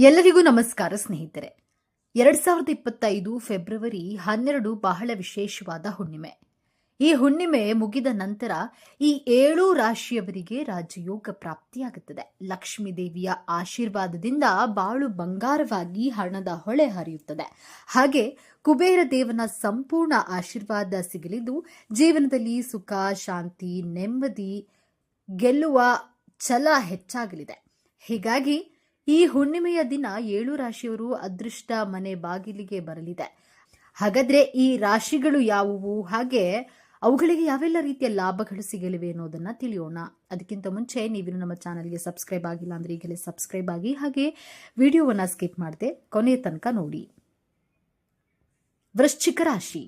ಎಲ್ಲರಿಗೂ ನಮಸ್ಕಾರ ಸ್ನೇಹಿತರೆ. ಎರಡ್ ಸಾವಿರದ ಇಪ್ಪತ್ತೈದು ಫೆಬ್ರವರಿ ಹನ್ನೆರಡು ಬಹಳ ವಿಶೇಷವಾದ ಹುಣ್ಣಿಮೆ. ಈ ಹುಣ್ಣಿಮೆ ಮುಗಿದ ನಂತರ ಈ ಏಳು ರಾಶಿಯವರಿಗೆ ರಾಜಯೋಗ ಪ್ರಾಪ್ತಿಯಾಗುತ್ತದೆ. ಲಕ್ಷ್ಮೀ ದೇವಿಯ ಆಶೀರ್ವಾದದಿಂದ ಬಾಳು ಬಂಗಾರವಾಗಿ ಹಣದ ಹೊಳೆ ಹರಿಯುತ್ತದೆ. ಹಾಗೆ ಕುಬೇರ ದೇವನ ಸಂಪೂರ್ಣ ಆಶೀರ್ವಾದ ಸಿಗಲಿದ್ದು, ಜೀವನದಲ್ಲಿ ಸುಖ, ಶಾಂತಿ, ನೆಮ್ಮದಿ, ಗೆಲ್ಲುವ ಛಲ ಹೆಚ್ಚಾಗಲಿದೆ. ಹೀಗಾಗಿ ಈ ಹುಣ್ಣಿಮೆಯ ದಿನ ಏಳು ರಾಶಿಯವರು ಅದೃಷ್ಟ ಮನೆ ಬಾಗಿಲಿಗೆ ಬರಲಿದೆ. ಹಾಗಾದ್ರೆ ಈ ರಾಶಿಗಳು ಯಾವುವು? ಹಾಗೆ ಅವುಗಳಿಗೆ ಯಾವೆಲ್ಲ ರೀತಿಯ ಲಾಭಗಳು ಸಿಗಲಿವೆ ಅನ್ನೋದನ್ನ ತಿಳಿಯೋಣ. ಅದಕ್ಕಿಂತ ಮುಂಚೆ ನೀವು ನಮ್ಮ ಚಾನಲ್ಗೆ ಸಬ್ಸ್ಕ್ರೈಬ್ ಆಗಿಲ್ಲ ಅಂದ್ರೆ ಈಗಲೇ ಸಬ್ಸ್ಕ್ರೈಬ್ ಆಗಿ ಹಾಗೆ ವಿಡಿಯೋವನ್ನ ಸ್ಕಿಪ್ ಮಾಡದೆ ಕೊನೆಯ ತನಕ ನೋಡಿ. ವೃಶ್ಚಿಕ ರಾಶಿ.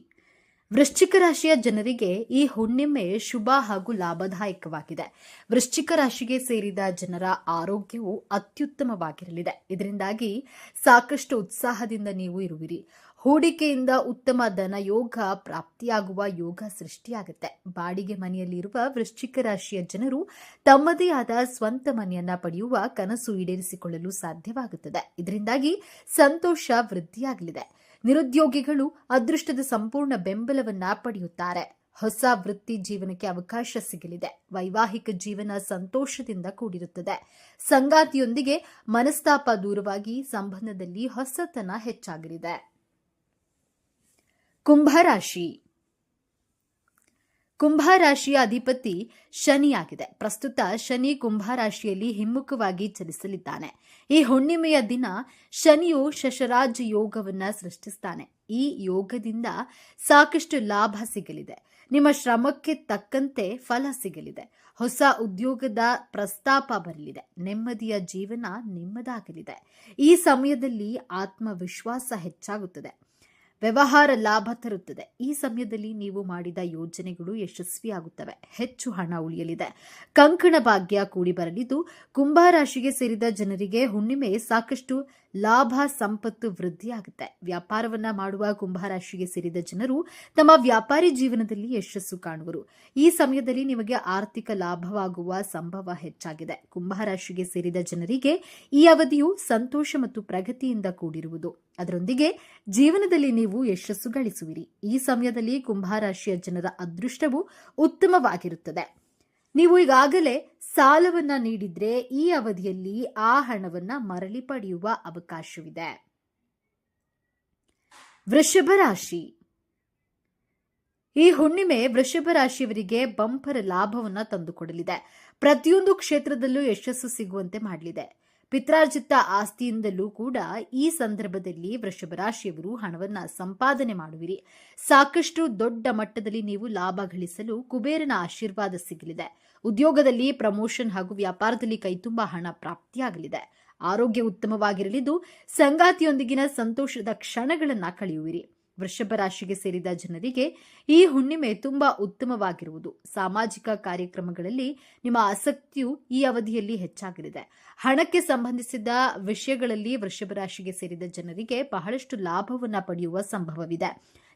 ವೃಶ್ಚಿಕ ರಾಶಿಯ ಜನರಿಗೆ ಈ ಹುಣ್ಣಿಮೆ ಶುಭ ಹಾಗೂ ಲಾಭದಾಯಕವಾಗಿದೆ. ವೃಶ್ಚಿಕ ರಾಶಿಗೆ ಸೇರಿದ ಜನರ ಆರೋಗ್ಯವು ಅತ್ಯುತ್ತಮವಾಗಿರಲಿದೆ. ಇದರಿಂದಾಗಿ ಸಾಕಷ್ಟು ಉತ್ಸಾಹದಿಂದ ನೀವು ಇರುವಿರಿ. ಹೂಡಿಕೆಯಿಂದ ಉತ್ತಮ ಧನಯೋಗ ಪ್ರಾಪ್ತಿಯಾಗುವ ಯೋಗ ಸೃಷ್ಟಿಯಾಗುತ್ತೆ. ಬಾಡಿಗೆ ಮನೆಯಲ್ಲಿರುವ ವೃಶ್ಚಿಕ ರಾಶಿಯ ಜನರು ತಮ್ಮದೇ ಆದ ಸ್ವಂತ ಮನೆಯನ್ನ ಪಡೆಯುವ ಕನಸು ಈಡೇರಿಸಿಕೊಳ್ಳಲು ಸಾಧ್ಯವಾಗುತ್ತದೆ. ಇದರಿಂದಾಗಿ ಸಂತೋಷ ವೃದ್ಧಿಯಾಗಲಿದೆ. ನಿರುದ್ಯೋಗಿಗಳು ಅದೃಷ್ಟದ ಸಂಪೂರ್ಣ ಬೆಂಬಲವನ್ನ ಪಡೆಯುತ್ತಾರೆ. ಹೊಸ ವೃತ್ತಿ ಜೀವನಕ್ಕೆ ಅವಕಾಶ ಸಿಗಲಿದೆ. ವೈವಾಹಿಕ ಜೀವನ ಸಂತೋಷದಿಂದ ಕೂಡಿರುತ್ತದೆ. ಸಂಗಾತಿಯೊಂದಿಗೆ ಮನಸ್ತಾಪ ದೂರವಾಗಿ ಸಂಬಂಧದಲ್ಲಿ ಹೊಸತನ ಹೆಚ್ಚಾಗಲಿದೆ. ಕುಂಭರಾಶಿ ಕುಂಭರಾಶಿಯ ಅಧಿಪತಿ ಶನಿಯಾಗಿದೆ. ಪ್ರಸ್ತುತ ಶನಿ ಕುಂಭ ರಾಶಿಯಲ್ಲಿ ಹಿಮ್ಮುಖವಾಗಿ ಚಲಿಸಲಿದ್ದಾನೆ. ಈ ಹುಣ್ಣಿಮೆಯ ದಿನ ಶನಿಯು ಶಶರಾಜ್ ಯೋಗವನ್ನ ಸೃಷ್ಟಿಸ್ತಾನೆ. ಈ ಯೋಗದಿಂದ ಸಾಕಷ್ಟು ಲಾಭ ಸಿಗಲಿದೆ. ನಿಮ್ಮ ಶ್ರಮಕ್ಕೆ ತಕ್ಕಂತೆ ಫಲ ಸಿಗಲಿದೆ. ಹೊಸ ಉದ್ಯೋಗದ ಪ್ರಸ್ತಾಪ ಬರಲಿದೆ. ನೆಮ್ಮದಿಯ ಜೀವನ ನಿಮ್ಮದಾಗಲಿದೆ. ಈ ಸಮಯದಲ್ಲಿ ಆತ್ಮವಿಶ್ವಾಸ ಹೆಚ್ಚಾಗುತ್ತದೆ. ವ್ಯವಹಾರ ಲಾಭ ತರುತ್ತದೆ. ಈ ಸಮಯದಲ್ಲಿ ನೀವು ಮಾಡಿದ ಯೋಜನೆಗಳು ಯಶಸ್ವಿಯಾಗುತ್ತವೆ. ಹೆಚ್ಚು ಹಣ ಉಳಿಯಲಿದೆ. ಕಂಕಣ ಭಾಗ್ಯ ಕೂಡಿ ಬರಲಿದ್ದು, ಕುಂಭರಾಶಿಗೆ ಸೇರಿದ ಜನರಿಗೆ ಹುಣ್ಣಿಮೆ ಸಾಕಷ್ಟು ಲಾಭ ಸಂಪತ್ತು ವೃದ್ಧಿಯಾಗುತ್ತೆ. ವ್ಯಾಪಾರವನ್ನ ಮಾಡುವ ಕುಂಭರಾಶಿಗೆ ಸೇರಿದ ಜನರು ತಮ್ಮ ವ್ಯಾಪಾರಿ ಜೀವನದಲ್ಲಿ ಯಶಸ್ಸು ಕಾಣುವರು. ಈ ಸಮಯದಲ್ಲಿ ನಿಮಗೆ ಆರ್ಥಿಕ ಲಾಭವಾಗುವ ಸಂಭವ ಹೆಚ್ಚಾಗಿದೆ. ಕುಂಭರಾಶಿಗೆ ಸೇರಿದ ಜನರಿಗೆ ಈ ಅವಧಿಯು ಸಂತೋಷ ಮತ್ತು ಪ್ರಗತಿಯಿಂದ ಕೂಡಿರುವುದು. ಅದರೊಂದಿಗೆ ಜೀವನದಲ್ಲಿ ನೀವು ಯಶಸ್ಸು ಗಳಿಸುವಿರಿ. ಈ ಸಮಯದಲ್ಲಿ ಕುಂಭರಾಶಿಯ ಜನರ ಅದೃಷ್ಟವು ಉತ್ತಮವಾಗಿರುತ್ತದೆ. ನೀವು ಈಗಾಗಲೇ ಸಾಲವನ್ನ ನೀಡಿದ್ರೆ ಈ ಅವಧಿಯಲ್ಲಿ ಆ ಹಣವನ್ನ ಮರಳಿ ಪಡೆಯುವ ಅವಕಾಶವಿದೆ. ವೃಷಭ ರಾಶಿ. ಈ ಹುಣ್ಣಿಮೆ ವೃಷಭ ರಾಶಿಯವರಿಗೆ ಬಂಪರ್ ಲಾಭವನ್ನ ತಂದುಕೊಡಲಿದೆ. ಪ್ರತಿಯೊಂದು ಕ್ಷೇತ್ರದಲ್ಲೂ ಯಶಸ್ಸು ಸಿಗುವಂತೆ ಮಾಡಲಿದೆ. ಪಿತ್ರಾರ್ಜಿತ ಆಸ್ತಿಯಿಂದಲೂ ಕೂಡ ಈ ಸಂದರ್ಭದಲ್ಲಿ ವೃಷಭ ರಾಶಿಯವರು ಹಣವನ್ನ ಸಂಪಾದನೆ ಮಾಡುವಿರಿ. ಸಾಕಷ್ಟು ದೊಡ್ಡ ಮಟ್ಟದಲ್ಲಿ ನೀವು ಲಾಭ ಗಳಿಸಲು ಕುಬೇರನ ಆಶೀರ್ವಾದ ಸಿಗಲಿದೆ. ಉದ್ಯೋಗದಲ್ಲಿ ಪ್ರಮೋಷನ್ ಹಾಗೂ ವ್ಯಾಪಾರದಲ್ಲಿ ಕೈತುಂಬ ಹಣ ಪ್ರಾಪ್ತಿಯಾಗಲಿದೆ. ಆರೋಗ್ಯ ಉತ್ತಮವಾಗಿರಲಿದ್ದು, ಸಂಗಾತಿಯೊಂದಿಗಿನ ಸಂತೋಷದ ಕ್ಷಣಗಳನ್ನ ಕಳೆಯುವಿರಿ. ವೃಷಭ ರಾಶಿಗೆ ಸೇರಿದ ಜನರಿಗೆ ಈ ಹುಣ್ಣಿಮೆ ತುಂಬಾ ಉತ್ತಮವಾಗಿರುವುದು. ಸಾಮಾಜಿಕ ಕಾರ್ಯಕ್ರಮಗಳಲ್ಲಿ ನಿಮ್ಮ ಆಸಕ್ತಿಯು ಈ ಅವಧಿಯಲ್ಲಿ ಹೆಚ್ಚಾಗಲಿದೆ. ಹಣಕ್ಕೆ ಸಂಬಂಧಿಸಿದ ವಿಷಯಗಳಲ್ಲಿ ವೃಷಭ ರಾಶಿಗೆ ಸೇರಿದ ಜನರಿಗೆ ಬಹಳಷ್ಟು ಲಾಭವನ್ನು ಪಡೆಯುವ ಸಂಭವವಿದೆ.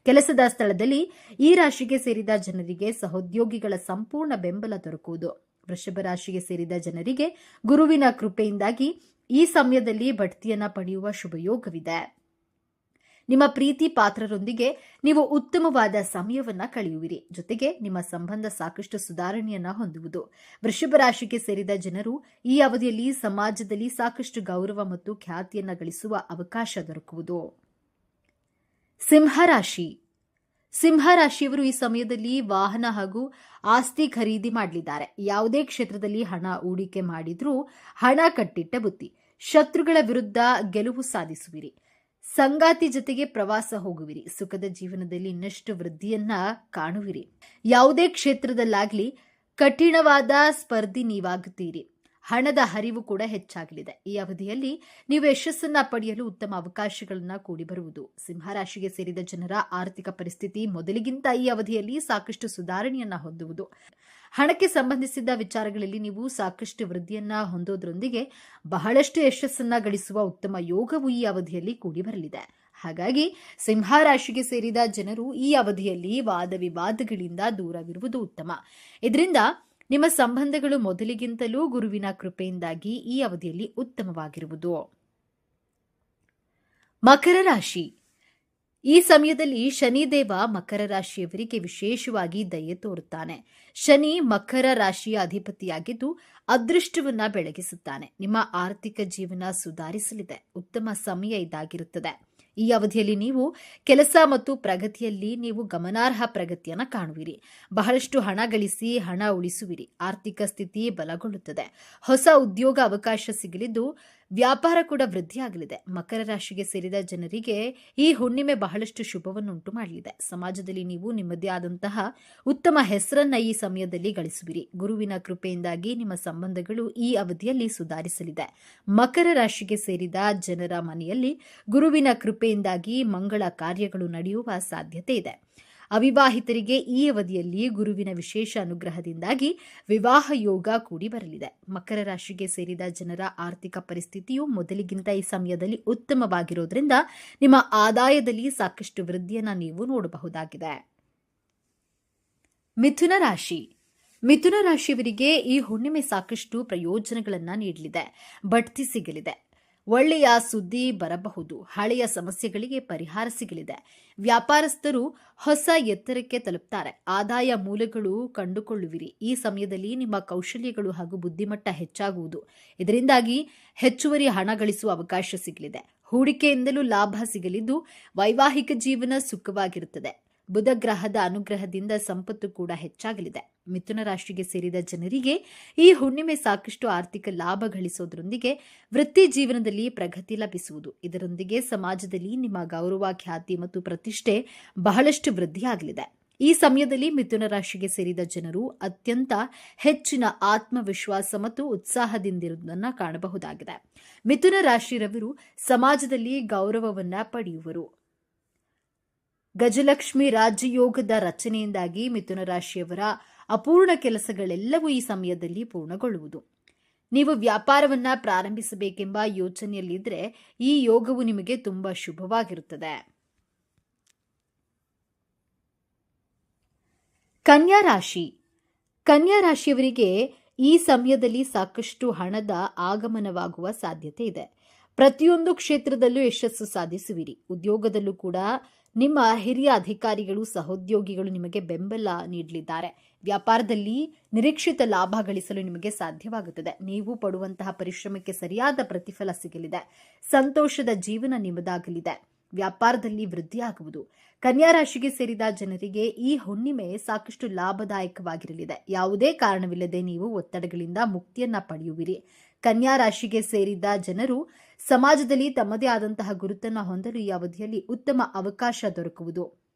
ಕೆಲಸದ ಸ್ಥಳದಲ್ಲಿ ಈ ರಾಶಿಗೆ ಸೇರಿದ ಜನರಿಗೆ ಸಹೋದ್ಯೋಗಿಗಳ ಸಂಪೂರ್ಣ ಬೆಂಬಲ ದೊರಕುವುದು. ವೃಷಭ ರಾಶಿಗೆ ಸೇರಿದ ಜನರಿಗೆ ಗುರುವಿನ ಕೃಪೆಯಿಂದಾಗಿ ಈ ಸಮಯದಲ್ಲಿ ಬಡ್ತಿಯನ್ನ ಪಡೆಯುವ ಶುಭಯೋಗವಿದೆ. ನಿಮ್ಮ ಪ್ರೀತಿ ಪಾತ್ರರೊಂದಿಗೆ ನೀವು ಉತ್ತಮವಾದ ಸಮಯವನ್ನ ಕಳೆಯುವಿರಿ. ಜೊತೆಗೆ ನಿಮ್ಮ ಸಂಬಂಧ ಸಾಕಷ್ಟು ಸುಧಾರಣೆಯನ್ನ ಹೊಂದುವುದು. ವೃಷಭ ರಾಶಿಗೆ ಸೇರಿದ ಜನರು ಈ ಅವಧಿಯಲ್ಲಿ ಸಮಾಜದಲ್ಲಿ ಸಾಕಷ್ಟು ಗೌರವ ಮತ್ತು ಖ್ಯಾತಿಯನ್ನ ಗಳಿಸುವ ಅವಕಾಶ ದೊರಕುವುದು. ಸಿಂಹರಾಶಿ. ಸಿಂಹರಾಶಿಯವರು ಈ ಸಮಯದಲ್ಲಿ ವಾಹನ ಹಾಗೂ ಆಸ್ತಿ ಖರೀದಿ ಮಾಡಲಿದ್ದಾರೆ. ಯಾವುದೇ ಕ್ಷೇತ್ರದಲ್ಲಿ ಹಣ ಹೂಡಿಕೆ ಮಾಡಿದ್ರೂ ಹಣ ಕಟ್ಟಿಟ್ಟ ಬುತ್ತಿ ಶತ್ರುಗಳ ವಿರುದ್ಧ ಗೆಲುವು ಸಾಧಿಸುವಿರಿ. ಸಂಗಾತಿ ಜೊತೆಗೆ ಪ್ರವಾಸ ಹೋಗುವಿರಿ. ಸುಖದ ಜೀವನದಲ್ಲಿ ಇನ್ನಷ್ಟು ವೃದ್ಧಿಯನ್ನ ಕಾಣುವಿರಿ. ಯಾವುದೇ ಕ್ಷೇತ್ರದಲ್ಲಾಗ್ಲಿ ಕಠಿಣವಾದ ಸ್ಪರ್ಧಿ ನೀವಾಗುತ್ತೀರಿ. ಹಣದ ಹರಿವು ಕೂಡ ಹೆಚ್ಚಾಗಲಿದೆ. ಈ ಅವಧಿಯಲ್ಲಿ ನೀವು ಯಶಸ್ಸನ್ನ ಪಡೆಯಲು ಉತ್ತಮ ಅವಕಾಶಗಳನ್ನ ಕೂಡಿ ಬರುವುದು. ಸಿಂಹರಾಶಿಗೆ ಸೇರಿದ ಜನರ ಆರ್ಥಿಕ ಪರಿಸ್ಥಿತಿ ಮೊದಲಿಗಿಂತ ಈ ಅವಧಿಯಲ್ಲಿ ಸಾಕಷ್ಟು ಸುಧಾರಣೆಯನ್ನ ಹೊಂದುವುದು. ಹಣಕ್ಕೆ ಸಂಬಂಧಿಸಿದ ವಿಚಾರಗಳಲ್ಲಿ ನೀವು ಸಾಕಷ್ಟು ವೃದ್ಧಿಯನ್ನ ಹೊಂದೋದ್ರೊಂದಿಗೆ ಬಹಳಷ್ಟು ಯಶಸ್ಸನ್ನ ಗಳಿಸುವ ಉತ್ತಮ ಯೋಗವು ಈ ಅವಧಿಯಲ್ಲಿ ಕೂಡಿ ಬರಲಿದೆ. ಹಾಗಾಗಿ ಸಿಂಹರಾಶಿಗೆ ಸೇರಿದ ಜನರು ಈ ಅವಧಿಯಲ್ಲಿ ವಾದ ವಿವಾದಗಳಿಂದ ದೂರವಿರುವುದು ಉತ್ತಮ. ಇದರಿಂದ ನಿಮ್ಮ ಸಂಬಂಧಗಳು ಮೊದಲಿಗಿಂತಲೂ ಗುರುವಿನ ಕೃಪೆಯಿಂದಾಗಿ ಈ ಅವಧಿಯಲ್ಲಿ ಉತ್ತಮವಾಗಿರುವುದು. ಮಕರ ರಾಶಿ. ಈ ಸಮಯದಲ್ಲಿ ಶನಿದೇವ ಮಕರ ರಾಶಿಯವರಿಗೆ ವಿಶೇಷವಾಗಿ ದಯೆ ತೋರುತ್ತಾನೆ. ಶನಿ ಮಕರ ರಾಶಿಯ ಅಧಿಪತಿಯಾಗಿದ್ದು ಅದೃಷ್ಟವನ್ನ ಬೆಳಗಿಸುತ್ತಾನೆ. ನಿಮ್ಮ ಆರ್ಥಿಕ ಜೀವನ ಸುಧಾರಿಸಲಿದೆ. ಉತ್ತಮ ಸಮಯ ಇದಾಗಿರುತ್ತದೆ. ಈ ಅವಧಿಯಲ್ಲಿ ನೀವು ಕೆಲಸ ಮತ್ತು ಪ್ರಗತಿಯಲ್ಲಿ ನೀವು ಗಮನಾರ್ಹ ಪ್ರಗತಿಯನ್ನು ಕಾಣುವಿರಿ. ಬಹಳಷ್ಟು ಹಣ ಗಳಿಸಿ ಹಣ ಉಳಿಸುವಿರಿ. ಆರ್ಥಿಕ ಸ್ಥಿತಿ ಬಲಗೊಳ್ಳುತ್ತದೆ. ಹೊಸ ಉದ್ಯೋಗ ಅವಕಾಶ ಸಿಗಲಿದ್ದು ವ್ಯಾಪಾರ ಕೂಡ ವೃದ್ಧಿಯಾಗಲಿದೆ ಮಕರ ರಾಶಿಗೆ ಸೇರಿದ ಜನರಿಗೆ ಈ ಹುಣ್ಣಿಮೆ ಬಹಳಷ್ಟು ಶುಭವನ್ನುಂಟು ಮಾಡಲಿದೆ. ಸಮಾಜದಲ್ಲಿ ನೀವು ನಿಮ್ಮದೇ ಆದಂತಹ ಉತ್ತಮ ಹೆಸರನ್ನ ಈ ಸಮಯದಲ್ಲಿ ಗಳಿಸುವಿರಿ. ಗುರುವಿನ ಕೃಪೆಯಿಂದಾಗಿ ನಿಮ್ಮ ಸಂಬಂಧಗಳು ಈ ಅವಧಿಯಲ್ಲಿ ಸುಧಾರಿಸಲಿದೆ. ಮಕರ ರಾಶಿಗೆ ಸೇರಿದ ಜನರ ಮನೆಯಲ್ಲಿ ಗುರುವಿನ ಕೃಪೆಯಿಂದಾಗಿ ಮಂಗಳ ಕಾರ್ಯಗಳು ನಡೆಯುವ ಸಾಧ್ಯತೆ ಇದೆ. ಅವಿವಾಹಿತರಿಗೆ ಈ ಅವಧಿಯಲ್ಲಿ ಗುರುವಿನ ವಿಶೇಷ ಅನುಗ್ರಹದಿಂದಾಗಿ ವಿವಾಹ ಯೋಗ ಕೂಡಿ ಬರಲಿದೆ. ಮಕರ ರಾಶಿಗೆ ಸೇರಿದ ಜನರ ಆರ್ಥಿಕ ಪರಿಸ್ಥಿತಿಯು ಮೊದಲಿಗಿಂತ ಈ ಸಮಯದಲ್ಲಿ ಉತ್ತಮವಾಗಿರೋದ್ರಿಂದ ನಿಮ್ಮ ಆದಾಯದಲ್ಲಿ ಸಾಕಷ್ಟು ವೃದ್ಧಿಯನ್ನು ನೀವು ನೋಡಬಹುದಾಗಿದೆ. ಮಿಥುನ ರಾಶಿ. ಮಿಥುನ ರಾಶಿಯವರಿಗೆ ಈ ಹುಣ್ಣಿಮೆ ಸಾಕಷ್ಟು ಪ್ರಯೋಜನಗಳನ್ನು ನೀಡಲಿದೆ. ಬಡ್ತಿ ಸಿಗಲಿದೆ. ಒಳ್ಳೆಯ ಸುದ್ದಿ ಬರಬಹುದು. ಹಳೆಯ ಸಮಸ್ಯೆಗಳಿಗೆ ಪರಿಹಾರ ಸಿಗಲಿದೆ. ವ್ಯಾಪಾರಸ್ಥರು ಹೊಸ ಎತ್ತರಕ್ಕೆ ತಲುಪ್ತಾರೆ. ಆದಾಯ ಮೂಲಗಳು ಕಂಡುಕೊಳ್ಳುವಿರಿ. ಈ ಸಮಯದಲ್ಲಿ ನಿಮ್ಮ ಕೌಶಲ್ಯಗಳು ಹಾಗೂ ಬುದ್ಧಿಮಟ್ಟ ಹೆಚ್ಚಾಗುವುದು. ಇದರಿಂದಾಗಿ ಹೆಚ್ಚುವರಿ ಹಣ ಗಳಿಸುವ ಅವಕಾಶ ಸಿಗಲಿದೆ. ಹೂಡಿಕೆಯಿಂದಲೂ ಲಾಭ ಸಿಗಲಿದ್ದು ವೈವಾಹಿಕ ಜೀವನ ಸುಖವಾಗಿರುತ್ತದೆ. ಬುಧ ಗ್ರಹದ ಅನುಗ್ರಹದಿಂದ ಸಂಪತ್ತು ಕೂಡ ಹೆಚ್ಚಾಗಲಿದೆ. ಮಿಥುನ ರಾಶಿಗೆ ಸೇರಿದ ಜನರಿಗೆ ಈ ಹುಣ್ಣಿಮೆ ಸಾಕಷ್ಟು ಆರ್ಥಿಕ ಲಾಭ ಗಳಿಸೋದ್ರೊಂದಿಗೆ ವೃತ್ತಿ ಜೀವನದಲ್ಲಿ ಪ್ರಗತಿ ಲಭಿಸುವುದು. ಇದರೊಂದಿಗೆ ಸಮಾಜದಲ್ಲಿ ನಿಮ್ಮ ಗೌರವ, ಖ್ಯಾತಿ ಮತ್ತು ಪ್ರತಿಷ್ಠೆ ಬಹಳಷ್ಟು ವೃದ್ಧಿಯಾಗಲಿದೆ ಈ ಸಮಯದಲ್ಲಿ ಮಿಥುನ ರಾಶಿಗೆ ಸೇರಿದ ಜನರು ಅತ್ಯಂತ ಹೆಚ್ಚಿನ ಆತ್ಮವಿಶ್ವಾಸ ಮತ್ತು ಉತ್ಸಾಹದಿಂದಿರುವುದನ್ನು ಕಾಣಬಹುದಾಗಿದೆ. ಮಿಥುನ ರಾಶಿರವರು ಸಮಾಜದಲ್ಲಿ ಗೌರವವನ್ನ ಪಡೆಯುವರು. ಗಜಲಕ್ಷ್ಮಿ ರಾಜ್ಯಯೋಗದ ರಚನೆಯಿಂದಾಗಿ ಮಿಥುನ ರಾಶಿಯವರ ಅಪೂರ್ಣ ಕೆಲಸಗಳೆಲ್ಲವೂ ಈ ಸಮಯದಲ್ಲಿ ಪೂರ್ಣಗೊಳ್ಳುವುದು. ನೀವು ವ್ಯಾಪಾರವನ್ನ ಪ್ರಾರಂಭಿಸಬೇಕೆಂಬ ಯೋಚನೆಯಲ್ಲಿದ್ದರೆ ಈ ಯೋಗವು ನಿಮಗೆ ತುಂಬಾ ಶುಭವಾಗಿರುತ್ತದೆ. ಕನ್ಯಾ ರಾಶಿ. ಕನ್ಯಾ ರಾಶಿಯವರಿಗೆ ಈ ಸಮಯದಲ್ಲಿ ಸಾಕಷ್ಟು ಹಣದ ಆಗಮನವಾಗುವ ಸಾಧ್ಯತೆ ಇದೆ. ಪ್ರತಿಯೊಂದು ಕ್ಷೇತ್ರದಲ್ಲೂ ಯಶಸ್ಸು ಸಾಧಿಸುವಿರಿ. ಉದ್ಯೋಗದಲ್ಲೂ ಕೂಡ ನಿಮ್ಮ ಹಿರಿಯ ಅಧಿಕಾರಿಗಳು, ಸಹೋದ್ಯೋಗಿಗಳು ನಿಮಗೆ ಬೆಂಬಲ ನೀಡಲಿದ್ದಾರೆ. ವ್ಯಾಪಾರದಲ್ಲಿ ನಿರೀಕ್ಷಿತ ಲಾಭ ಗಳಿಸಲು ನಿಮಗೆ ಸಾಧ್ಯವಾಗುತ್ತದೆ. ನೀವು ಪಡುವಂತಹ ಪರಿಶ್ರಮಕ್ಕೆ ಸರಿಯಾದ ಪ್ರತಿಫಲ ಸಿಗಲಿದೆ. ಸಂತೋಷದ ಜೀವನ ನಿಮ್ಮದಾಗಲಿದೆ. ವ್ಯಾಪಾರದಲ್ಲಿ ವೃದ್ಧಿಯಾಗುವುದು ಕನ್ಯಾ ರಾಶಿಗೆ ಸೇರಿದ ಜನರಿಗೆ ಈ ಹುಣ್ಣಿಮೆ ಸಾಕಷ್ಟು ಲಾಭದಾಯಕವಾಗಿರಲಿದೆ. ಯಾವುದೇ ಕಾರಣವಿಲ್ಲದೆ ನೀವು ಒತ್ತಡಗಳಿಂದ ಮುಕ್ತಿಯನ್ನ ಪಡೆಯುವಿರಿ. ಕನ್ಯಾ ರಾಶಿಗೆ ಸೇರಿದ ಜನರು ಸಮಾಜದಲ್ಲಿ ತಮ್ಮದೇ ಆದಂತಹ ಗುರುತನ್ನು ಹೊಂದಲು ಈ ಅವಧಿಯಲ್ಲಿ ಉತ್ತಮ ಅವಕಾಶ ದೊರಕುವುದು.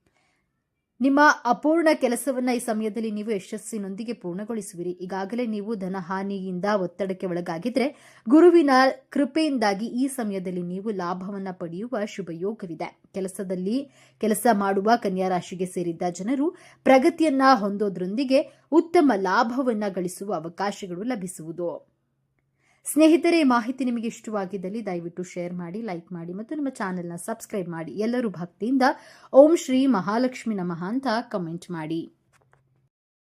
ನಿಮ್ಮ ಅಪೂರ್ಣ ಕೆಲಸವನ್ನ ಈ ಸಮಯದಲ್ಲಿ ನೀವು ಯಶಸ್ಸಿನೊಂದಿಗೆ ಪೂರ್ಣಗೊಳಿಸುವಿರಿ. ಈಗಾಗಲೇ ನೀವು ಧನಹಾನಿಯಿಂದ ಒತ್ತಡಕ್ಕೆ ಒಳಗಾಗಿದ್ರೆ ಗುರುವಿನ ಕೃಪೆಯಿಂದಾಗಿ ಈ ಸಮಯದಲ್ಲಿ ನೀವು ಲಾಭವನ್ನ ಪಡೆಯುವ ಶುಭಯೋಗವಿದೆ. ಕೆಲಸದಲ್ಲಿ ಕೆಲಸ ಮಾಡುವ ಕನ್ಯಾ ರಾಶಿಗೆ ಸೇರಿದ್ದ ಜನರು ಪ್ರಗತಿಯನ್ನ ಹೊಂದೋದ್ರೊಂದಿಗೆ ಉತ್ತಮ ಲಾಭವನ್ನ ಗಳಿಸುವ ಅವಕಾಶಗಳು ಲಭಿಸುವುದು. ಸ್ನೇಹಿತರೆ, ಮಾಹಿತಿ ನಿಮಗೆ ಇಷ್ಟವಾಗಿದ್ದಲ್ಲಿ ದಯವಿಟ್ಟು ಶೇರ್ ಮಾಡಿ, ಲೈಕ್ ಮಾಡಿ ಮತ್ತು ನಮ್ಮ ಚಾನೆಲ್ನ ಸಬ್ಸ್ಕ್ರೈಬ್ ಮಾಡಿ. ಎಲ್ಲರೂ ಭಕ್ತಿಯಿಂದ ಓಂ ಶ್ರೀ ಮಹಾಲಕ್ಷ್ಮಿ ನಮಃ ಅಂತ ಕಮೆಂಟ್ ಮಾಡಿ.